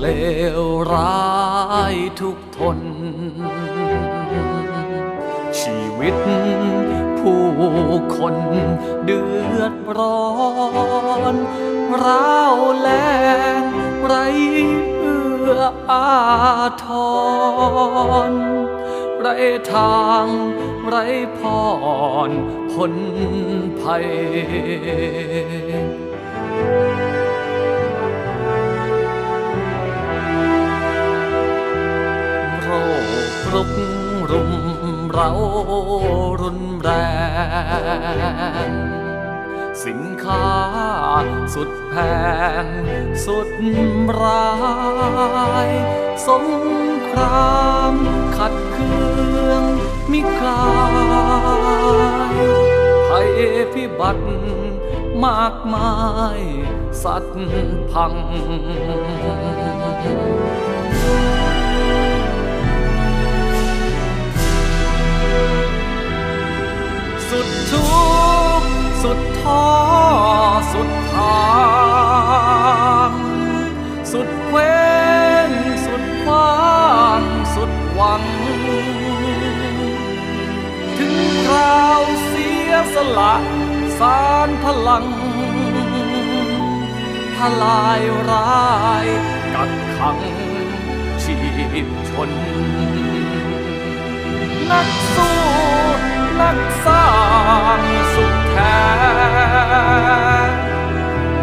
เลวร้ายทุกทน ชีวิตผู้คนเดือดร้อนร้าวแรงไรเอื้ออาทร ไรทางไรพรพ้นภัย รุกรุมเรารุนแรง สินค้าสุดแพง สุดร้าย สงครามขัดเคืองมิกลายภัยพิบัติมากมาย สัตว์พัง ลัง ทลายร้าย กักขัง ชีพชน นักสู้ นักสร้างสุดแท้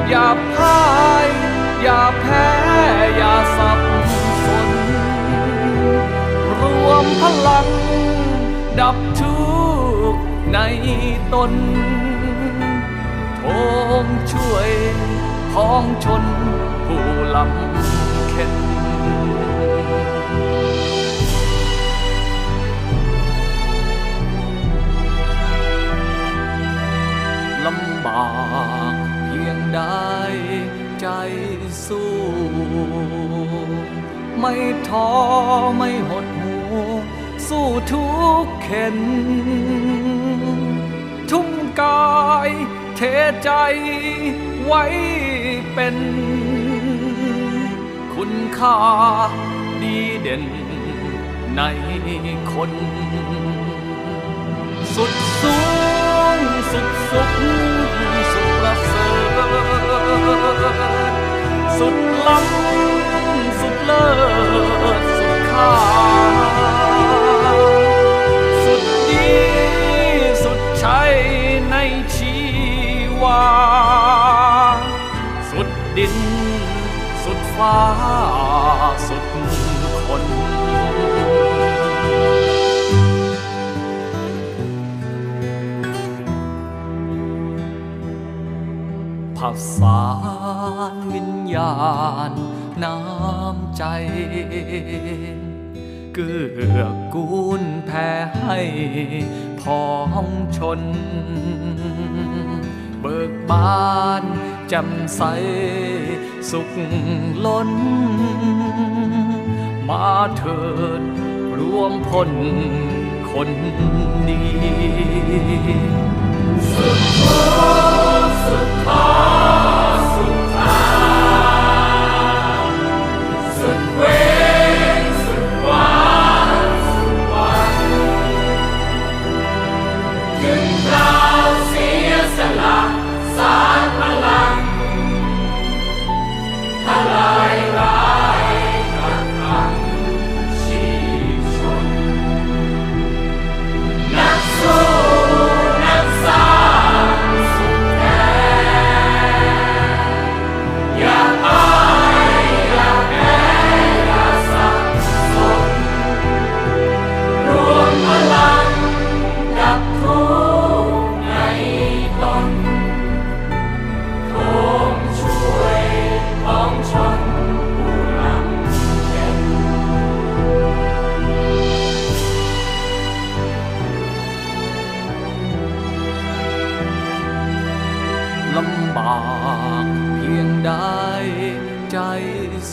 อย่าพ่าย อย่าแพ้ อย่าสับสน รวมพลัง ดับทุกข์ในตน โทมช่วยพ้องชนผู้ลำเข็นลำบากเพียงใดใจสู้ ไม่ท้อไม่หดหู สู้ทุกเข็น ทุ่มกาย เทใจไว้เป็น คุณค่าดีเด่นในคน สุดสูงสุดสุขสุดประเสริฐสุดล้ำ สุดฟ้าสุดคนผสานวิญญาณน้ำใจ เกื้อกูลแผ่ให้พ้องชน เบิกบาน จำใสสุขล้น มาเถิดรวมพลคนดี สุดโทสุดท้าย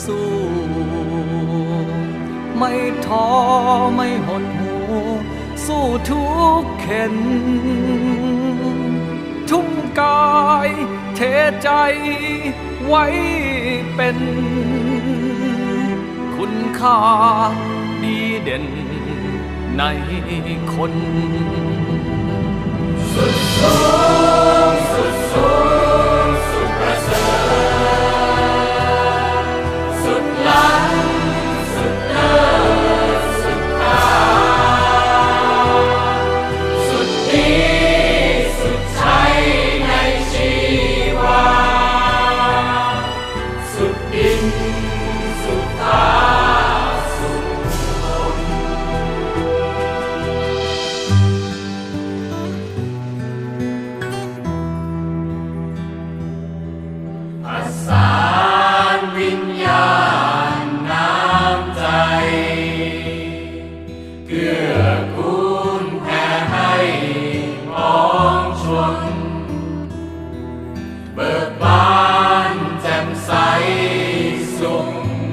สู้ ไม่ท้อไม่หดหูสู้ทุกเข็น ทุ่มกายเทใจไว้เป็น คุณค่าดีเด่นในคนสุด live.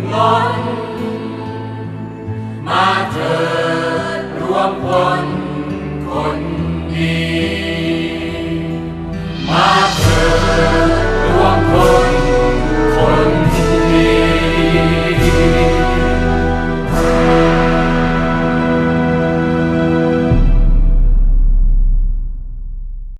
My matters.